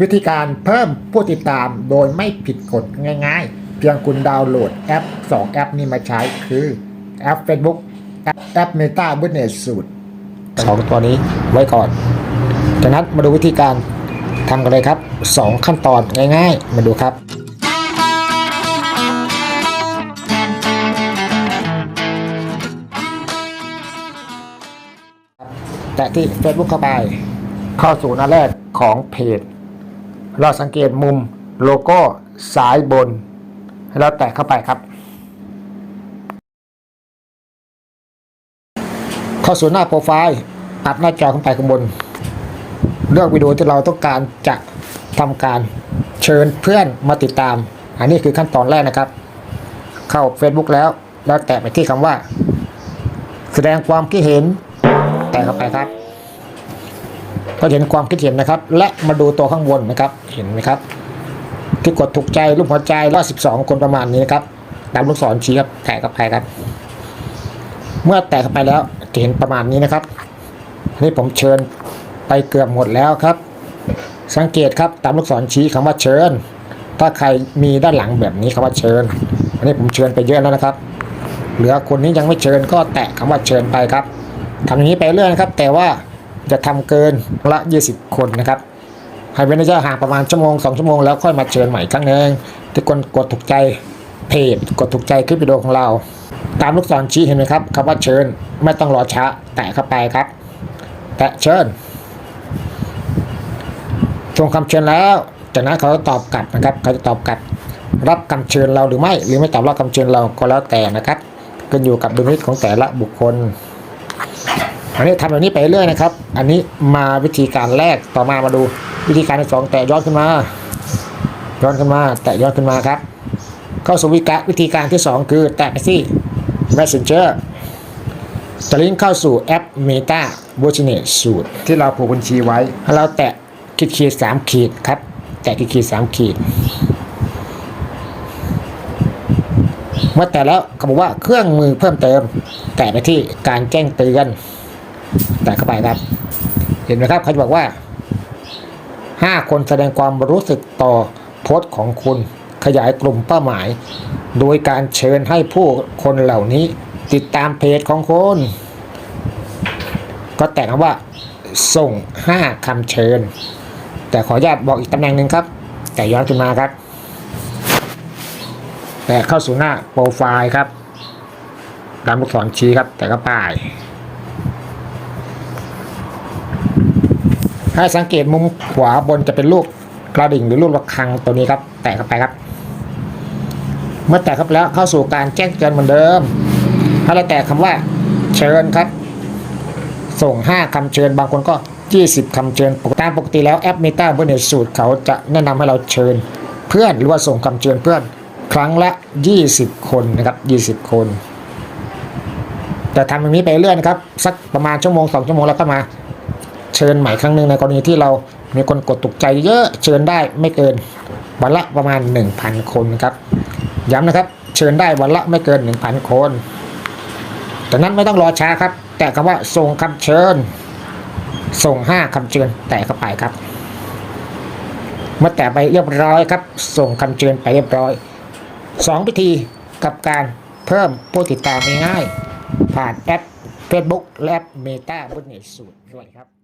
วิธีการเพิ่มผู้ติดตามโดยไม่ผิดกฎง่ายๆ เพียงคุณดาวน์โหลดแอป 2 แอปนี้มาใช้คือ แอป Facebook แอปแอป Meta Business Suite สองตัวนี้ไว้ก่อน จากนั้นมาดูวิธีการทำกันเลยครับ 2 ขั้นตอนง่ายๆ มาดูครับแตะที่ Facebook เข้าไป เข้าสู่หน้าแรกของเพจ เราสังเกตมุมโลโก้ซ้ายบนให้เราแตะเข้าไปครับ เข้าสู่หน้าโปรไฟล์ตัดหน้าจอขึ้นไปข้างบน เลือกวิดีโอที่เราต้องการจะทำการเชิญเพื่อนมาติดตาม อันนี้คือขั้นตอนแรกนะครับ เข้า Facebook แล้ว แล้วแตะไปที่คำว่า แสดงความคิดเห็น แตะเข้าไปครับ ก็เห็นความคิดเห็นนะครับ และมาดูตัวข้างบนนะครับ เห็นไหมครับที่กดถูกใจรูปหัวใจร้อยสิบสองคนประมาณนี้นะครับตามลูกศรชี้ครับแตะเข้าไปครับ เมื่อแตะเข้าไปแล้วจะเห็นประมาณนี้นะครับนนี้ผมเชิญไปเกือบหมดแล้วครับ สังเกตครับตามลูกศรชี้คำว่าเชิญ ถ้าใครมีด้านหลังแบบนี้คำว่าเชิญอันนี้ผมเชิญไปเยอะแล้วนะครับ เหลือคนนี้ยังไม่เชิญก็แตะคำว่าเชิญไปครับทำอย่างนี้ไปเรื่อยนะครับ แต่ว่า จะทำเกินละ 20 คนนะครับให้เว้นระยะห่างประมาณชั่วโมง2ชั่วโมงแล้วค่อยมาเชิญใหม่ครั้งหนึงที่คนกดถูกใจเพจกดถูกใจคลิปวิดีโอของเรา ตามลูกศรชี้เห็นไหมครับคำว่าเชิญไม่ต้องรอช้าแตะเข้าไปครับ แตะเชิญส่งคำเชิญแล้วจากนั้นเขาจะตอบกลับนะครับเขาจะตอบกลับ รับคำเชิญเราหรือไม่ หรือไม่ตอบรับคำเชิญเราก็แล้วแต่นะครับขึ้นอยู่กับดุลพินิจของแต่ละบุคคล อันนี้ทำแบบนี้ไปเรื่อยนะครับ อันนี้มาวิธีการแรกต่อมามาดูวิธีการที่สองแตะย้อนขึ้นมา ย้อนขึ้นมาแตะย้อนขึ้นมาครับ เข้าสู่วิกะวิธีการที่สองคือแตะไปที่ Messenger จะลิงก์เข้าสู่แอป Meta Business Suite ที่เราผูกบัญชีไว้ให้เราแตะขีดขีดสามขีดครับ แตะขีดขีดสามขีดเมื่อแต่แล้วเขาบอกว่าเครื่องมือเพิ่มเติม แตะไปที่การแจ้งเตือน แตะเข้าไปครับ เห็นไหมครับเขาจะบอกว่า 5 คนแสดงความรู้สึกต่อโพสต์ของคุณขยายกลุ่มเป้าหมาย โดยการเชิญให้ผู้คนเหล่านี้ ติดตามเพจของคุณก็แต่งว่า ส่ง 5คำเชิญ แต่ขออนุญาตบอกอีกตำแหน่งหนึ่งครับ แต่ย้อนขึ้นมาครับ แต่เข้าสู่หน้าโปรไฟล์ครับตามลูกศรชี้ครับ แต่ก็ป้าย ให้สังเกตมุมขวาบนจะเป็นรูปกระดิ่งหรือรูประฆังตัวนี้ครับ แตะเข้าไปครับ เมื่อแตะเข้าไปแล้วเข้าสู่การแจ้งเตือนเหมือนเดิมให้เราแตะคำว่าเชิญครับ ส่ง 5คำเชิญบางคนก็ 20คำเชิญตามปกติแล้วแอป Meta b u s i n e s s สูตรเขาจะแนะนำให้เราเชิญ เพื่อนหรือว่าส่งคำเชิญเพื่อนครั้งละ 20 คนนะครับ 20 คน แต่ทำอย่างนี้ไปเรื่อยนะครับ สักประมาณชั่วโมงสองชั่วโมงแล้วก็มา เชิญใหม่ครั้งหนึ่งในกรณีที่เรามีคนกดตกใจเยอะเชิญได้ไม่เกินวันละประมาณ 1,000คนนครับย้ำนะครับ เชิญได้วันละไม่เกิน 1,000 คนจากนั้นไม่ต้องรอช้าครับ แต่คำว่าส่งคำเชิญ ส่ง 5คำเชิญแตะเข้าไปครับ เมื่อแตะไปเรียบร้อยครับ ส่งคำเชิญไปเรียบร้อยสองวิธีกับการเพิ่มผู้ติดตามง่าย ผ่านแอป Facebook และแอป Meta Business Suite ด้วยครับ